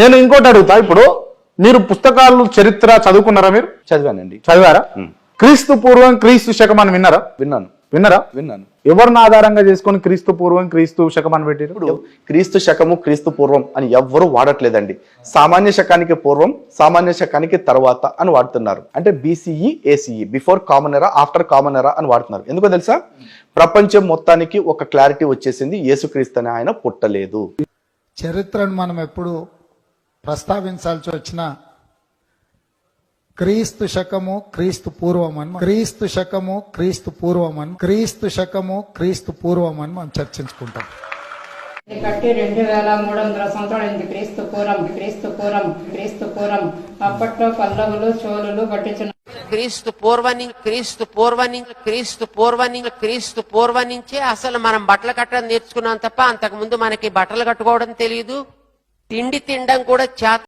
నేను ఇంకోటి అడుగుతా ఇప్పుడు మీరు పుస్తకాలు చరిత్ర చదువుకున్నారా మీరు? చదివానండి. చదివారా? క్రీస్తు పూర్వం క్రీస్తు శకం అని విన్నారా? విన్నాను. విన్నారా? విన్నాను. ఎవరిని ఆధారంగా చేసుకొని క్రీస్తు పూర్వం క్రీస్తు శకం అని పెట్టారు? ఇప్పుడు క్రీస్తు శకము క్రీస్తు పూర్వం అని ఎవ్వరూ వాడట్లేదండి. సామాన్య శకానికి పూర్వం సామాన్య శకానికి తర్వాత అని వాడుతున్నారు. అంటే BCE ACE before common era after common era అని వాడుతున్నారు. ఎందుకో తెలుసా? ప్రపంచం మొత్తానికి ఒక క్లారిటీ వచ్చేసింది. యేసుక్రీస్తు అని ఆయన పుట్టలేదు. చరిత్రను మనం ఎప్పుడు ప్రస్తావించాల్సి వచ్చినా క్రీస్తు శకము క్రీస్తు పూర్వం అని క్రీస్తు శకము క్రీస్తు పూర్వం అని క్రీస్తు శకము క్రీస్తు పూర్వం అని మనం చర్చించుకుంటాం. ఇది కట్టి రెండు వేల మూడు వందల సంవత్సరాలైంది క్రీస్తు పూర్వం క్రీస్తు పూర్వం క్రీస్తు పూర్వం. అప్పట్లో పల్లవులు చోళులు పట్టించిన క్రీస్తు పూర్వని క్రీస్తు పూర్వని క్రీస్తు పూర్వని క్రీస్తు పూర్వ నుంచే అసలు మనం బట్టలు కట్టడం నేర్చుకున్నాం తప్ప అంతకు ముందు మనకి బట్టలు కట్టుకోవడం తెలియదు తిండి తినడం కూడా చేత